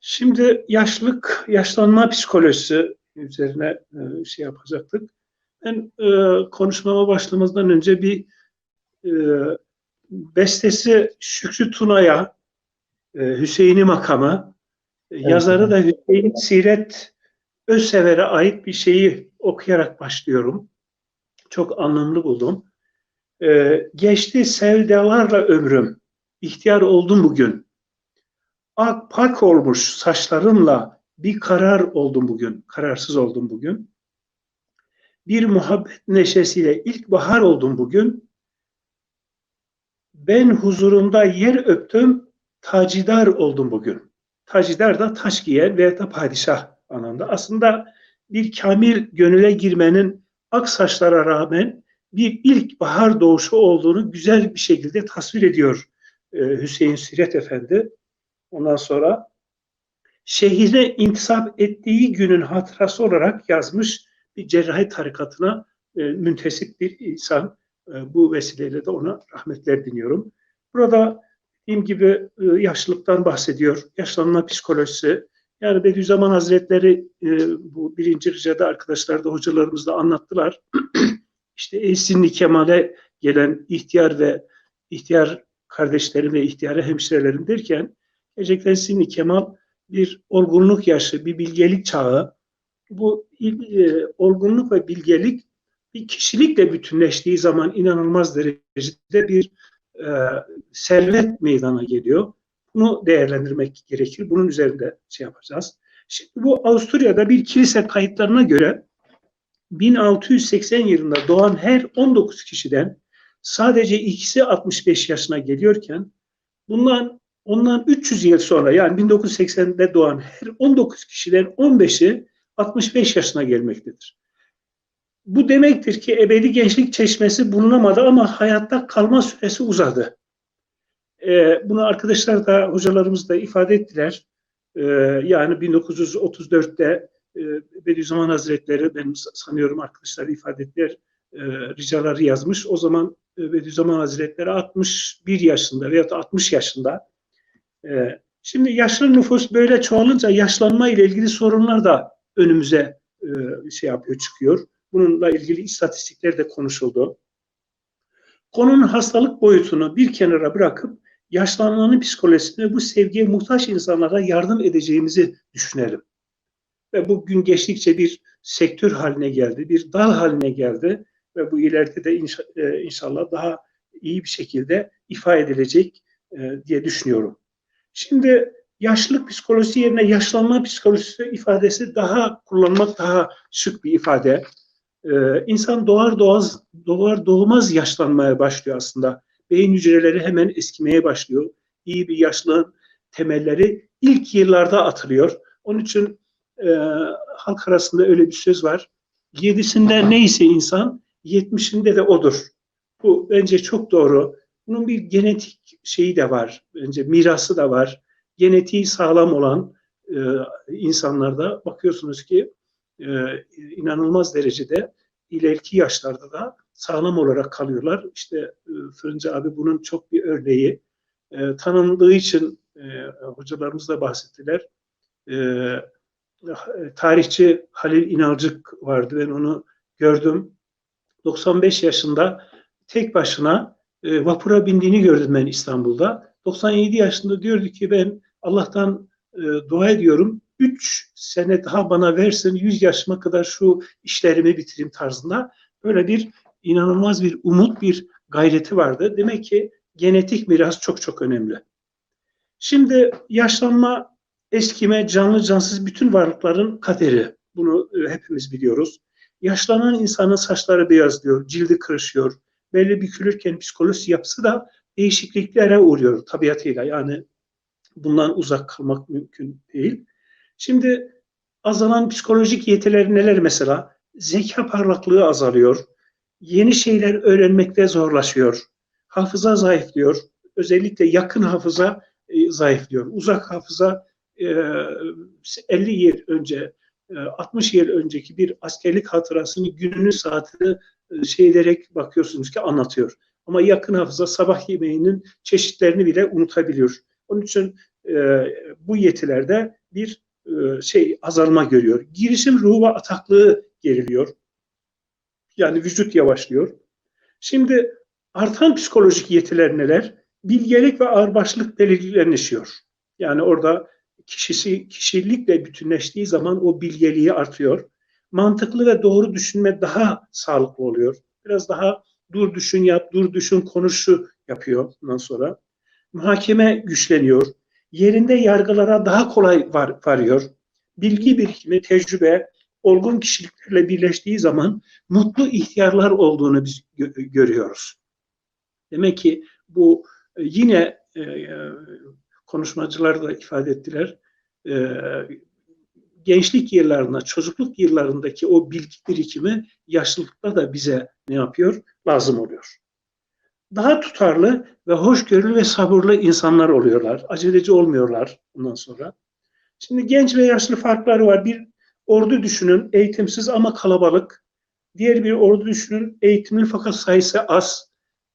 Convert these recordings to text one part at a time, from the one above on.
Şimdi yaşlılık, yaşlanma psikolojisi üzerine e, şey yapacaktık. Ben e, konuşmama başlamazdan önce bir e, bestesi Şükrü Tuna'ya e, Hüseyin'i makamı, e, yazarı da Hüseyin Siret Özsever'e ait bir şeyi okuyarak başlıyorum. Çok anlamlı buldum. E, geçti sevdalarla ömrüm, ihtiyar oldum bugün. Ak pak olmuş saçlarımla bir karar oldum bugün, kararsız oldum bugün. Bir muhabbet neşesiyle ilk bahar oldum bugün. Ben huzurumda yer öptüm, tacidar oldum bugün. Tacidar da taş giyer veya da padişah anlamda. Aslında bir kamil gönüle girmenin ak saçlara rağmen bir ilk bahar doğuşu olduğunu güzel bir şekilde tasvir ediyor Hüseyin Siret Efendi. Ondan sonra şehrine intisap ettiği günün hatırası olarak yazmış bir cerrahi tarikatına e, müntesip bir insan. E, bu vesileyle de ona rahmetler diliyorum. Burada dediğim gibi e, yaşlılıktan bahsediyor. Yaşlanma psikolojisi. Yani Bediüzzaman Hazretleri e, bu birinci ricada arkadaşlar da hocalarımız da anlattılar. işte Esinli Kemal'e gelen ihtiyar ve ihtiyar kardeşlerim ve ihtiyar hemşirelerim derken gerçekten Kemal bir olgunluk yaşı, bir bilgelik çağı. Bu e, olgunluk ve bilgelik bir kişilikle bütünleştiği zaman inanılmaz derecede bir e, servet meydana geliyor. Bunu değerlendirmek gerekir. Bunun üzerinde şey yapacağız. Şimdi bu Avusturya'da bir kilise kayıtlarına göre 1680 yılında doğan her 19 kişiden sadece ikisi 65 yaşına geliyorken bundan ondan 300 yıl sonra yani 1980'de doğan her 19 kişiden 15'i 65 yaşına gelmektedir. Bu demektir ki ebedi gençlik çeşmesi bulunamadı ama hayatta kalma süresi uzadı. Ee, bunu arkadaşlar da hocalarımız da ifade ettiler. Ee, yani 1934'te e, Bediüzzaman Hazretleri benim sanıyorum arkadaşlar ifade ettiler e, ricaları yazmış. O zaman e, Bediüzzaman Hazretleri 61 yaşında veya 60 yaşında. E, şimdi yaşlı nüfus böyle çoğalınca yaşlanma ile ilgili sorunlar da önümüze e, şey yapıyor, çıkıyor. Bununla ilgili istatistikler de konuşuldu. Konunun hastalık boyutunu bir kenara bırakıp yaşlanmanın psikolojisine bu sevgiye muhtaç insanlara yardım edeceğimizi düşünelim. Ve bu gün geçtikçe bir sektör haline geldi, bir dal haline geldi ve bu ileride de e, inşallah daha iyi bir şekilde ifade edilecek e, diye düşünüyorum. Şimdi yaşlılık psikolojisi yerine yaşlanma psikolojisi ifadesi daha kullanmak daha şık bir ifade. Ee, insan doğar doğaz doğar doğmaz yaşlanmaya başlıyor aslında. Beyin hücreleri hemen eskimeye başlıyor. İyi bir yaşlılığın temelleri ilk yıllarda atılıyor. Onun için e, halk arasında öyle bir söz var. Yedisinde neyse insan, yetmişinde de odur. Bu bence çok doğru. Bunun bir genetik şeyi de var. Bence mirası da var. Genetiği sağlam olan e, insanlarda bakıyorsunuz ki e, inanılmaz derecede ileriki yaşlarda da sağlam olarak kalıyorlar. İşte e, Fırıncı abi bunun çok bir örneği. E, tanındığı için e, hocalarımız da bahsettiler. E, tarihçi Halil İnalcık vardı. Ben onu gördüm. 95 yaşında tek başına e, vapura bindiğini gördüm ben İstanbul'da. 97 yaşında diyordu ki ben Allah'tan e, dua ediyorum. 3 sene daha bana versin 100 yaşıma kadar şu işlerimi bitireyim tarzında. Böyle bir inanılmaz bir umut, bir gayreti vardı. Demek ki genetik miras çok çok önemli. Şimdi yaşlanma, eskime, canlı cansız bütün varlıkların kaderi. Bunu e, hepimiz biliyoruz. Yaşlanan insanın saçları beyazlıyor, cildi kırışıyor. Belli bükülürken psikolojisi yapısı da değişikliklere uğruyor tabiatıyla. Yani bundan uzak kalmak mümkün değil. Şimdi azalan psikolojik yetileri neler mesela? Zeka parlaklığı azalıyor. Yeni şeyler öğrenmekte zorlaşıyor. Hafıza zayıflıyor. Özellikle yakın hafıza e, zayıflıyor. Uzak hafıza e, 50 yıl önce, e, 60 yıl önceki bir askerlik hatırasını gününü saatini e, şey ederek bakıyorsunuz ki anlatıyor. Ama yakın hafıza sabah yemeğinin çeşitlerini bile unutabiliyor. Onun için e, bu yetilerde bir e, şey azalma görüyor. Girişim ruhu ve ataklığı geriliyor. Yani vücut yavaşlıyor. Şimdi artan psikolojik yetiler neler? Bilgelik ve ağırbaşlık belirginleşiyor. Yani orada kişisi kişilikle bütünleştiği zaman o bilgeliği artıyor. Mantıklı ve doğru düşünme daha sağlıklı oluyor. Biraz daha dur düşün yap, dur düşün konuşu yapıyor ondan sonra. Muhakeme güçleniyor. Yerinde yargılara daha kolay var, varıyor. Bilgi birikimi, tecrübe, olgun kişiliklerle birleştiği zaman mutlu ihtiyarlar olduğunu biz gö- görüyoruz. Demek ki bu e, yine e, konuşmacılar da ifade ettiler. E, gençlik yıllarında, çocukluk yıllarındaki o bilgi birikimi yaşlılıkta da bize ne yapıyor? Lazım oluyor. Daha tutarlı ve hoşgörülü ve sabırlı insanlar oluyorlar. Aceleci olmuyorlar bundan sonra. Şimdi genç ve yaşlı farkları var. Bir ordu düşünün, eğitimsiz ama kalabalık. Diğer bir ordu düşünün, eğitimli fakat sayısı az.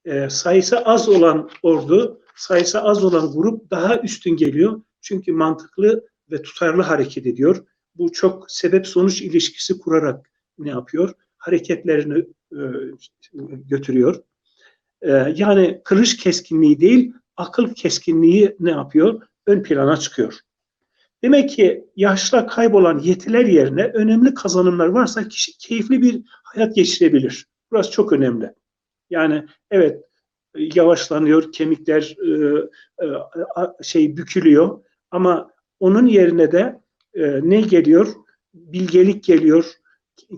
E, sayısı az olan ordu, sayısı az olan grup daha üstün geliyor. Çünkü mantıklı ve tutarlı hareket ediyor. Bu çok sebep-sonuç ilişkisi kurarak ne yapıyor? Hareketlerini e, götürüyor. E, yani kılıç keskinliği değil, akıl keskinliği ne yapıyor? Ön plana çıkıyor. Demek ki yaşla kaybolan yetiler yerine önemli kazanımlar varsa kişi keyifli bir hayat geçirebilir. Burası çok önemli. Yani evet yavaşlanıyor, kemikler e, e, şey bükülüyor ama onun yerine de e, ne geliyor? Bilgelik geliyor,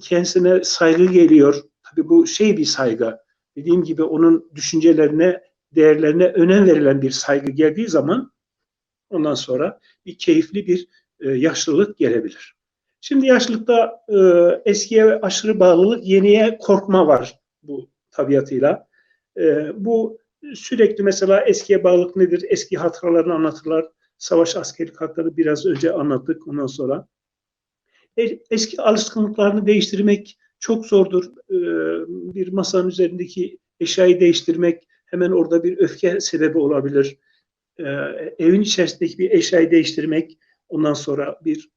kendisine saygı geliyor. Tabii bu şey bir saygı. Dediğim gibi onun düşüncelerine, değerlerine önem verilen bir saygı geldiği zaman ondan sonra bir keyifli bir e, yaşlılık gelebilir. Şimdi yaşlılıkta e, eskiye aşırı bağlılık, yeniye korkma var bu tabiatıyla. E, bu sürekli mesela eskiye bağlılık nedir? Eski hatıralarını anlatırlar. Savaş askerlik hakları biraz önce anlattık ondan sonra. E, eski alışkanlıklarını değiştirmek çok zordur. E, bir masanın üzerindeki eşyayı değiştirmek hemen orada bir öfke sebebi olabilir. E, evin içerisindeki bir eşyayı değiştirmek ondan sonra bir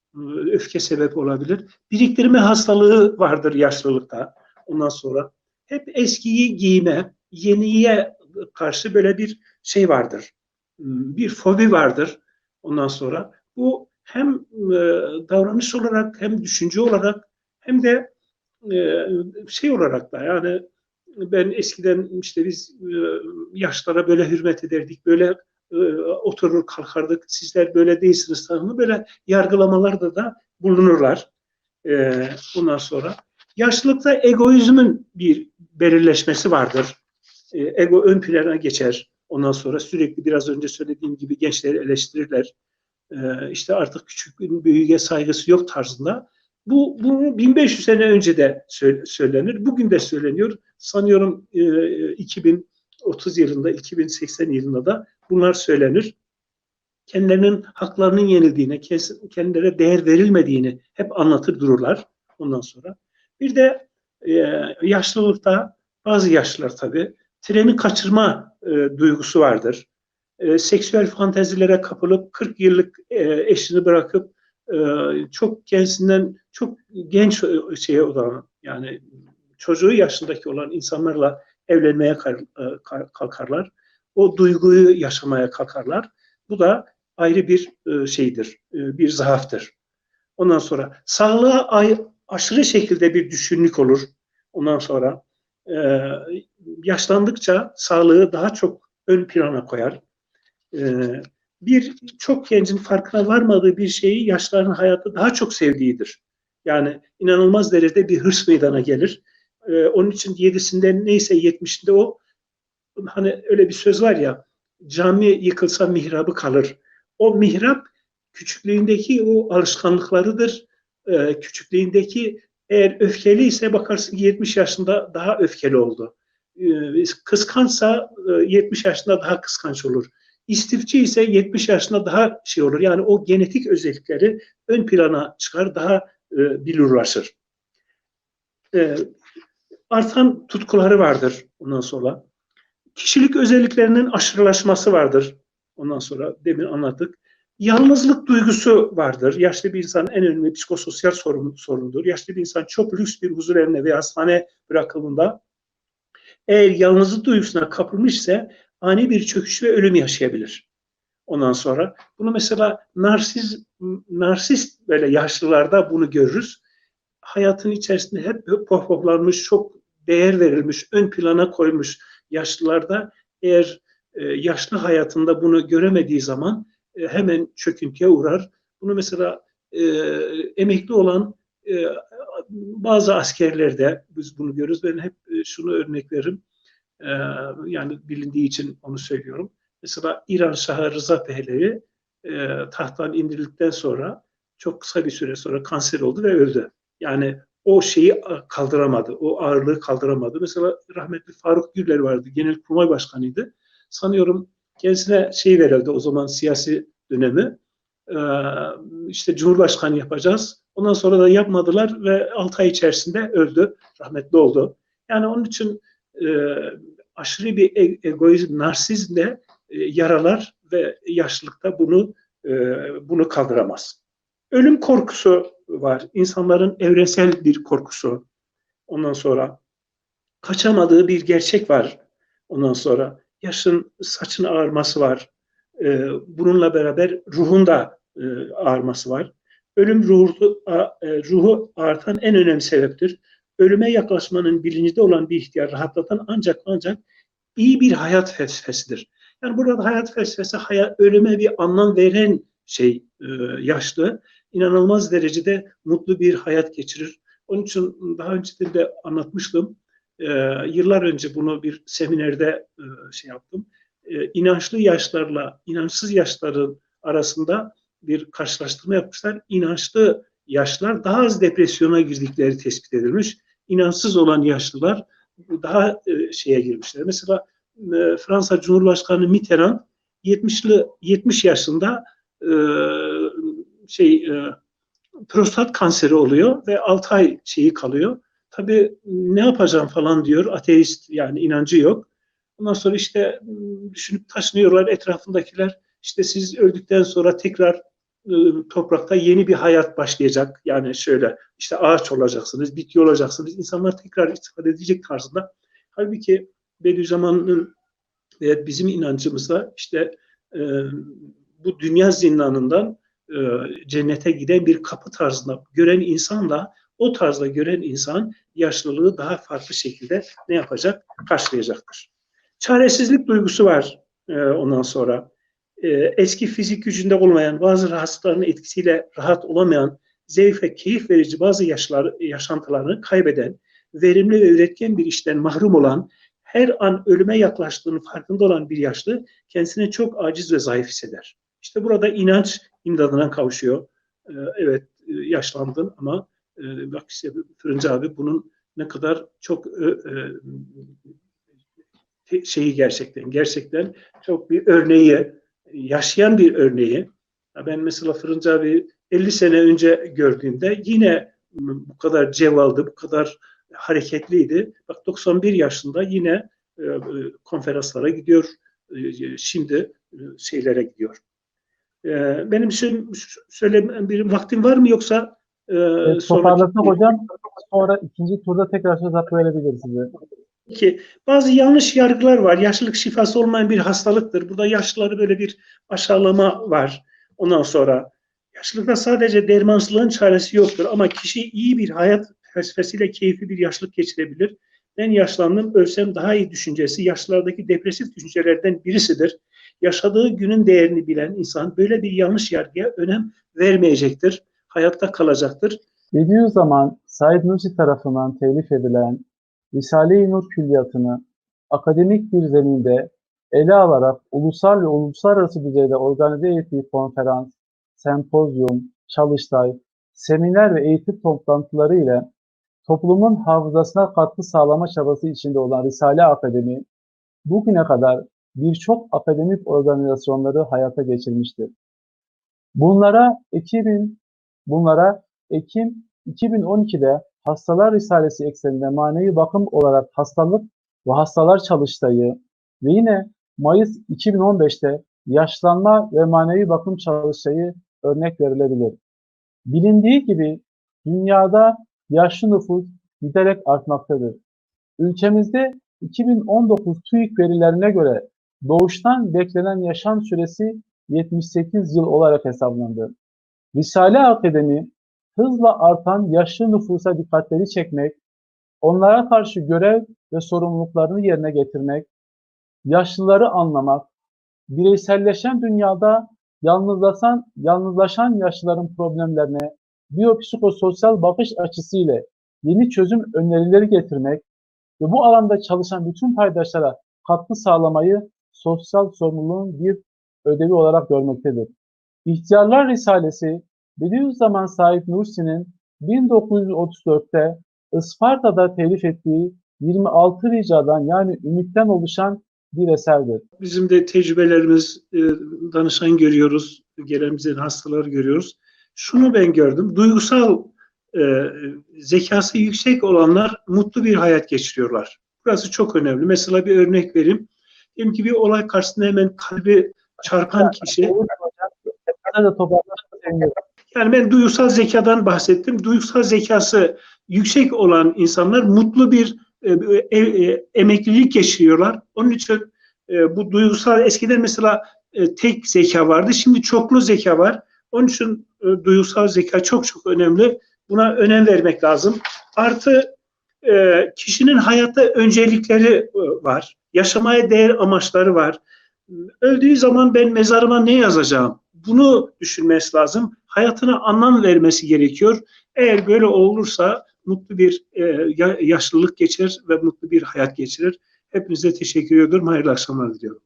öfke sebebi olabilir. Biriktirme hastalığı vardır yaşlılıkta. Ondan sonra hep eskiyi giyme, yeniye karşı böyle bir şey vardır. Bir fobi vardır. Ondan sonra bu hem e, davranış olarak hem düşünce olarak hem de e, şey olarak da yani ben eskiden işte biz e, yaşlara böyle hürmet ederdik, böyle oturur kalkardık, sizler böyle değilsiniz tanımı böyle yargılamalarda da bulunurlar. E, bundan sonra yaşlılıkta egoizmin bir belirleşmesi vardır. Ego ön plana geçer. Ondan sonra sürekli biraz önce söylediğim gibi gençleri eleştirirler. E, işte artık küçük büyüğe saygısı yok tarzında. Bu, bu 1500 sene önce de söylenir. Bugün de söyleniyor. Sanıyorum e, 2030 yılında, 2080 yılında da bunlar söylenir. Kendilerinin haklarının yenildiğini, kendilerine değer verilmediğini hep anlatır dururlar ondan sonra. Bir de e, yaşlılıkta bazı yaşlılar tabii treni kaçırma e, duygusu vardır. E, seksüel fantezilere kapılıp 40 yıllık e, eşini bırakıp e, çok kendisinden çok genç şeye olan yani çocuğu yaşındaki olan insanlarla evlenmeye e, kalkarlar. O duyguyu yaşamaya kalkarlar. Bu da ayrı bir e, şeydir, e, bir zaaftır. Ondan sonra sağlığa aşırı şekilde bir düşünlük olur. Ondan sonra yaşlandıkça sağlığı daha çok ön plana koyar. Bir çok gencin farkına varmadığı bir şeyi yaşların hayatı daha çok sevdiğidir. Yani inanılmaz derecede bir hırs meydana gelir. Onun için yedisinde neyse yetmişinde o hani öyle bir söz var ya cami yıkılsa mihrabı kalır. O mihrap küçüklüğündeki o alışkanlıklarıdır. Küçüklüğündeki eğer öfkeli ise bakarsın 70 yaşında daha öfkeli oldu. Ee, kıskançsa 70 e, yaşında daha kıskanç olur. İstifçi ise 70 yaşında daha şey olur. Yani o genetik özellikleri ön plana çıkar, daha e, bilurlaşır. E, artan tutkuları vardır ondan sonra. Kişilik özelliklerinin aşırılaşması vardır. Ondan sonra demin anlattık. Yalnızlık duygusu vardır. Yaşlı bir insanın en önemli psikososyal sorun, sorundur. Yaşlı bir insan çok lüks bir huzur evine veya hastane bırakıldığında eğer yalnızlık duygusuna kapılmışsa ani bir çöküş ve ölüm yaşayabilir. Ondan sonra bunu mesela narsiz, narsist böyle yaşlılarda bunu görürüz. Hayatın içerisinde hep pohpohlanmış, çok değer verilmiş, ön plana koymuş yaşlılarda eğer e, yaşlı hayatında bunu göremediği zaman e, hemen çöküntüye uğrar. Bunu mesela e, emekli olan e, bazı askerlerde biz bunu görürüz. Ben hep e, şunu örnek veririm. E, yani bilindiği için onu söylüyorum. Mesela İran Şahı Rıza Pehlevi e, tahttan indirildikten sonra çok kısa bir süre sonra kanser oldu ve öldü. Yani o şeyi kaldıramadı, o ağırlığı kaldıramadı. Mesela rahmetli Faruk Gürler vardı, Genelkurmay Başkanıydı. Sanıyorum kendisine şey verildi o zaman siyasi dönemi. Ee, işte Cumhurbaşkanı yapacağız. Ondan sonra da yapmadılar ve 6 ay içerisinde öldü, rahmetli oldu. Yani onun için e, aşırı bir e, egoizm, narsizmle e, yaralar ve yaşlılıkta bunu e, bunu kaldıramaz. Ölüm korkusu var. İnsanların evrensel bir korkusu. Ondan sonra kaçamadığı bir gerçek var. Ondan sonra yaşın saçın ağarması var. Ee, bununla beraber ruhun da e, ağarması var. Ölüm ruhu, e, ruhu artan en önemli sebeptir. Ölüme yaklaşmanın bilincinde olan bir ihtiyar rahatlatan ancak ancak iyi bir hayat felsefesidir. Yani burada hayat felsefesi hayat, ölüme bir anlam veren şey e, yaşlı inanılmaz derecede mutlu bir hayat geçirir. Onun için daha önce de anlatmıştım. Ee, yıllar önce bunu bir seminerde e, şey yaptım. Ee, inançlı yaşlarla inançsız yaşların arasında bir karşılaştırma yapmışlar. İnançlı yaşlar daha az depresyona girdikleri tespit edilmiş. İnançsız olan yaşlılar daha e, şeye girmişler. Mesela e, Fransa Cumhurbaşkanı Mitterrand 70'li 70 yaşında e, şey e, prostat kanseri oluyor ve 6 ay şeyi kalıyor. Tabii ne yapacağım falan diyor. Ateist yani inancı yok. Ondan sonra işte düşünüp taşınıyorlar etrafındakiler. İşte siz öldükten sonra tekrar toprakta yeni bir hayat başlayacak. Yani şöyle işte ağaç olacaksınız, bitki olacaksınız. İnsanlar tekrar istifade edecek tarzında. Halbuki Bediüzzaman'ın ve bizim inancımızda işte e, bu dünya zindanından e, cennete giden bir kapı tarzında gören insanla o tarzda gören insan yaşlılığı daha farklı şekilde ne yapacak? Karşılayacaktır. Çaresizlik duygusu var e, ondan sonra. E, eski fizik gücünde olmayan, bazı rahatsızlıkların etkisiyle rahat olamayan, zevk ve keyif verici bazı yaşlar, yaşantılarını kaybeden, verimli ve üretken bir işten mahrum olan, her an ölüme yaklaştığının farkında olan bir yaşlı kendisini çok aciz ve zayıf hisseder. İşte burada inanç imdadına kavuşuyor. Ee, evet e, yaşlandın ama e, bak işte Fırıncı abi bunun ne kadar çok e, şeyi gerçekten gerçekten çok bir örneği yaşayan bir örneği. Ben mesela Fırıncı abi 50 sene önce gördüğümde yine bu kadar cevaldı, bu kadar hareketliydi. Bak 91 yaşında yine konferanslara gidiyor. Şimdi şeylere gidiyor. Ee, benim söyle bir vaktim var mı yoksa e, evet, toparlasak hocam sonra ikinci turda tekrar söz hakkı verebiliriz size. Ki bazı yanlış yargılar var. Yaşlılık şifası olmayan bir hastalıktır. Burada yaşlıları böyle bir aşağılama var. Ondan sonra yaşlılıkta sadece dermansızlığın çaresi yoktur ama kişi iyi bir hayat felsefesiyle keyifli bir yaşlılık geçirebilir. Ben yaşlandım, ölsem daha iyi düşüncesi yaşlılardaki depresif düşüncelerden birisidir yaşadığı günün değerini bilen insan böyle bir yanlış yargıya önem vermeyecektir. Hayatta kalacaktır. Bediüzzaman Said Nursi tarafından telif edilen Risale-i Nur külliyatını akademik bir zeminde ele alarak ulusal ve uluslararası düzeyde organize ettiği konferans, sempozyum, çalıştay, seminer ve eğitim toplantıları ile toplumun hafızasına katkı sağlama çabası içinde olan Risale Akademi, bugüne kadar birçok akademik organizasyonları hayata geçirmiştir. Bunlara 2000 bunlara Ekim 2012'de Hastalar Risalesi ekseninde manevi bakım olarak hastalık ve hastalar çalıştayı ve yine Mayıs 2015'te yaşlanma ve manevi bakım çalışmayı örnek verilebilir. Bilindiği gibi dünyada yaşlı nüfus giderek artmaktadır. Ülkemizde 2019 TÜİK verilerine göre doğuştan beklenen yaşam süresi 78 yıl olarak hesaplandı. Risale Akademi hızla artan yaşlı nüfusa dikkatleri çekmek, onlara karşı görev ve sorumluluklarını yerine getirmek, yaşlıları anlamak, bireyselleşen dünyada yalnızlaşan, yalnızlaşan yaşlıların problemlerine biyopsikososyal bakış açısıyla yeni çözüm önerileri getirmek ve bu alanda çalışan bütün paydaşlara katkı sağlamayı sosyal sorumluluğun bir ödevi olarak görmektedir. İhtiyarlar Risalesi Bediüzzaman Said Nursi'nin 1934'te Isparta'da telif ettiği 26 ricadan yani ümitten oluşan bir eserdir. Bizim de tecrübelerimiz, e, danışan görüyoruz, gelen bize hastaları görüyoruz. Şunu ben gördüm, duygusal e, zekası yüksek olanlar mutlu bir hayat geçiriyorlar. Burası çok önemli. Mesela bir örnek vereyim. Diyelim ki bir olay karşısında hemen kalbi çarpan kişi, Tekrar da sevinirim. yani ben duygusal zekadan bahsettim. Duygusal zekası yüksek olan insanlar mutlu bir e, e, e, emeklilik geçiriyorlar. Onun için e, bu duygusal eskiden mesela e, tek zeka vardı. Şimdi çoklu zeka var. Onun için e, duygusal zeka çok çok önemli. Buna önem vermek lazım. Artı e, kişinin hayatta öncelikleri e, var. Yaşamaya değer amaçları var. Öldüğü zaman ben mezarıma ne yazacağım? Bunu düşünmesi lazım. Hayatına anlam vermesi gerekiyor. Eğer böyle olursa mutlu bir e, ya- yaşlılık geçirir ve mutlu bir hayat geçirir. Hepinize teşekkür ediyorum. Hayırlı akşamlar diliyorum.